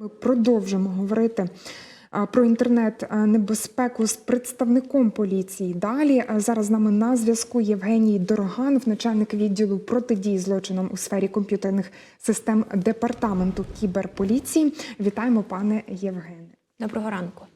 Ми продовжимо говорити про інтернет-небезпеку з представником поліції. Далі зараз з нами на зв'язку Євгеній Дороганов, начальник відділу протидії злочинам у сфері комп'ютерних систем департаменту кіберполіції. Вітаємо, пане Євгене. Доброго ранку.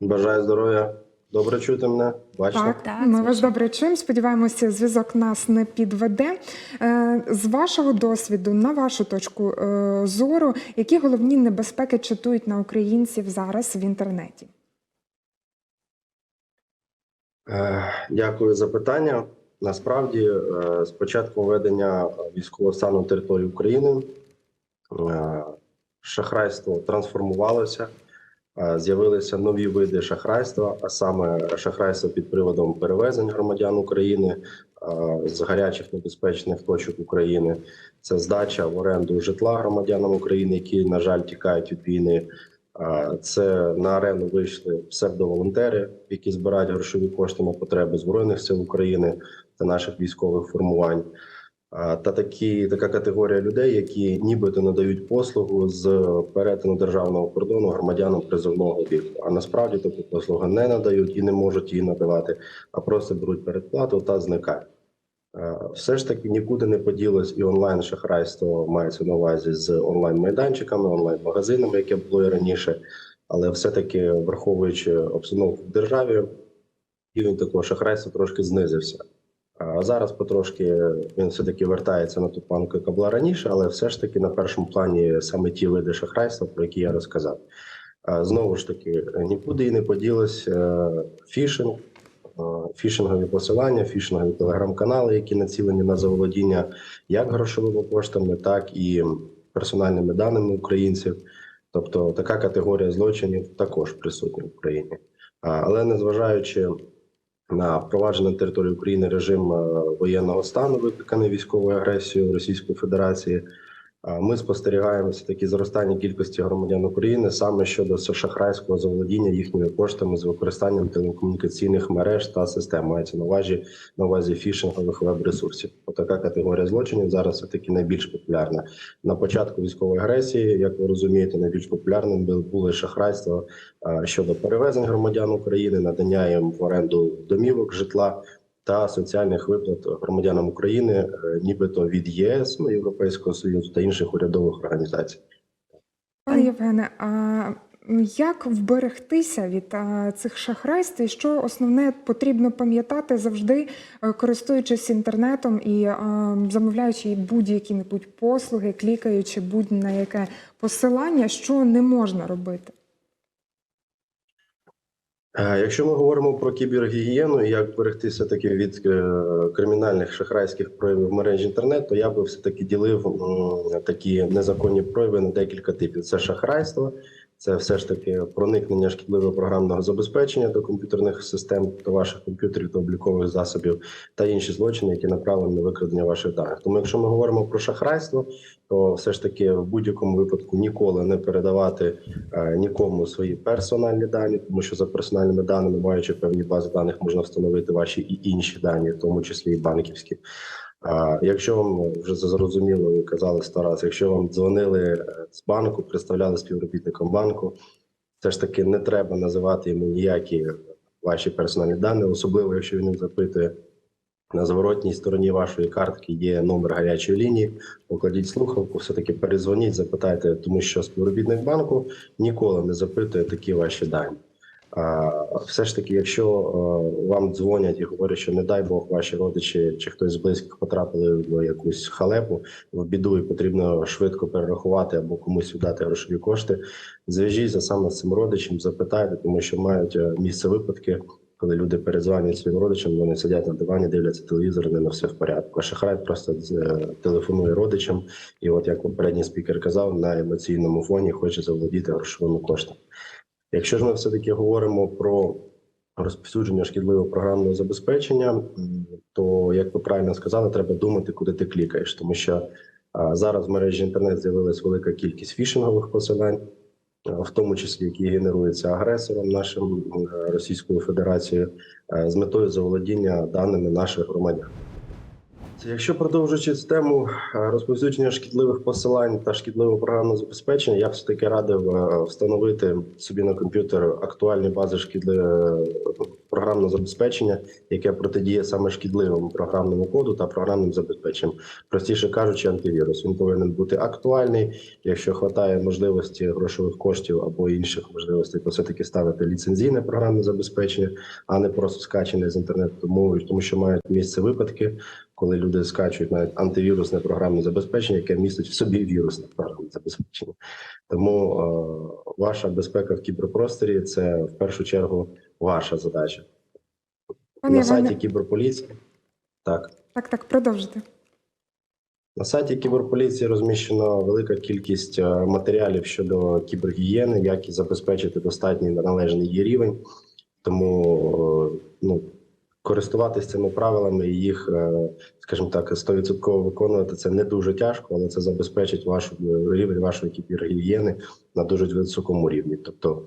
Бажаю здоров'я. Добре чути мене? Бачите? Так, Так, ми вас добре чуємо. Сподіваємося, зв'язок нас не підведе. Е, З вашого досвіду, на вашу точку е, зору, які головні небезпеки чатують на українців зараз в інтернеті? Е, Дякую за питання. Насправді, з початку введення військового стану на території України шахрайство трансформувалося. Е, З'явилися нові види шахрайства, а саме шахрайство під приводом перевезень громадян України е, з гарячих небезпечних точок України. Це здача в оренду житла громадянам України, які, на жаль, тікають від війни. А, Це на арену вийшли псевдоволонтери, які збирають грошові кошти на потреби збройних сил України та наших військових формувань. Та такі така категорія людей, які нібито надають послугу з перетину державного кордону громадянам призовного віку. А насправді таку послугу не надають і не можуть її надавати, а просто беруть передплату та зникають. Все ж таки нікуди не поділось і онлайн шахрайство мається на увазі з онлайн майданчиками, онлайн магазинами, яке було і раніше. Але все-таки враховуючи обстановку в державі, рівень такого шахрайства трошки знизився. А зараз потрошки він все таки вертається на ту планку, яка була раніше, але все ж таки на першому плані саме ті види шахрайства, про які я розказав. Знову ж таки, нікуди і не поділось е, фішинг, фішингові посилання, фішингові телеграм-канали, які націлені на заволодіння як грошовими коштами, так і персональними даними українців. Тобто така категорія злочинів також присутня в Україні. Але незважаючи на впроваджений на території України режим е, воєнного стану, викликаний військовою агресією Російської Федерації, ми спостерігаємо таки зростання кількості громадян України саме щодо шахрайського заволодіння їхніми коштами з використанням телекомунікаційних мереж та систем. Мається на увазі на увазі фішингових веб-ресурсів. Отака категорія злочинів зараз все таки найбільш популярна. На початку військової агресії, як ви розумієте, найбільш популярним були шахрайства щодо перевезень громадян України, надання їм в оренду домівок, житла та соціальних виплат громадянам України, е, нібито від ЄС, ну, Європейського союзу та інших урядових організацій. Пане Євгене, а як вберегтися від цих шахрайств? І що основне потрібно пам'ятати завжди, е, користуючись інтернетом і замовляючи будь-які небудь послуги, клікаючи будь-на яке посилання, що не можна робити? Е, Якщо ми говоримо про кібергігієну і як берегтися таки від е, кримінальних шахрайських проявів мережі інтернет, то я би все таки ділив такі незаконні прояви на декілька типів: це шахрайство, це все ж таки проникнення шкідливого програмного забезпечення до комп'ютерних систем та ваших комп'ютерів та облікових засобів, та інші злочини, які направлені на викрадення ваших даних. Тому, якщо ми говоримо про шахрайство, то все ж таки в будь-якому випадку ніколи не передавати е, нікому свої персональні дані, тому що за персональними даними, маючи певні бази даних, можна встановити ваші і інші дані, в тому числі і банківські. А якщо вам вже це зрозуміло, ви казали сто раз, якщо вам дзвонили е, з банку, представляли співробітником банку, все ж таки не треба називати йому ніякі ваші персональні дані, особливо якщо він запитує на зворотній стороні вашої картки є номер гарячої лінії. Покладіть слухавку, все таки перезвоніть, запитайте, тому що співробітник банку ніколи не запитує такі ваші дані. Все ж таки, якщо е, вам дзвонять і говорять, що не дай Бог ваші родичі чи хтось з близьких потрапили в якусь халепу в біду, і потрібно швидко перерахувати або комусь віддати грошові кошти, зв'яжіться саме з цим родичем, запитайте, тому що мають е, місце випадки, коли люди перезвонюють своїм родичам, вони сидять на дивані, дивляться телевізор, не на все в порядку. А шахрай просто е, телефонує родичам, і от як попередній спікер казав, на емоційному фоні хоче заволодіти грошовими коштами. Якщо ж ми все таки говоримо про розповсюдження шкідливого програмного забезпечення, то як ви правильно сказали, треба думати, куди ти клікаєш, тому що зараз в мережі інтернет з'явилась велика кількість фішингових посилань, в тому числі які генеруються агресором нашим е, Російською Федерацією, е, з метою заволодіння даними наших громадян. Якщо продовжуючи цю тему е, розповсюдження шкідливих посилань та шкідливого програмного забезпечення, я б все таки радив е, встановити собі на комп'ютер актуальні бази шкідливого програмного забезпечення, яке протидіє саме шкідливому програмному коду та програмним забезпеченням. Простіше кажучи, антивірус. Він повинен бути актуальний. Якщо вистачає можливості грошових коштів або інших можливостей, то все таки ставити ліцензійне програмне забезпечення, а не просто скачане з інтернету, тому, тому що мають місце випадки коли люди скачують навіть антивірусне програмне забезпечення, яке містить в собі вірусне програмне забезпечення. Тому е, ваша безпека в кіберпросторі це в першу чергу ваша задача. Пане На сайті Іване, кіберполіції так. так, так, продовжуйте. На сайті кіберполіції розміщено велика кількість е, матеріалів щодо кібергігієни, як і забезпечити достатній належний її рівень. Тому е, ну, користуватися цими правилами і їх, е, скажімо так, 100% виконувати це не дуже тяжко, але це забезпечить вашу рівень вашої кібергігієни на дуже високому рівні. Тобто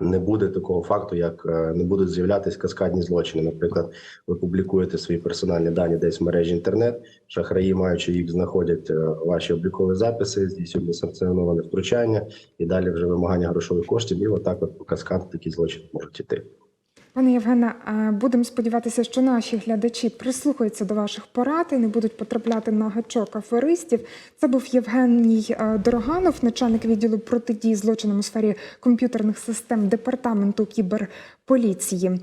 не буде такого факту, як е, не будуть з'являтися каскадні злочини. Наприклад, ви публікуєте свої персональні дані десь в мережі інтернет. Шахраї, маючи їх, знаходять е, ваші облікові записи, здійснюють санкціоноване втручання і далі вже вимагання грошових коштів. І отак, от по каскаду такі злочини можуть іти. Пане Євгене, будемо сподіватися, що наші глядачі прислухаються до ваших порад і не будуть потрапляти на гачок аферистів. Це був Євгеній е, Дороганов, начальник відділу протидії злочинам у сфері комп'ютерних систем департаменту кіберполіції.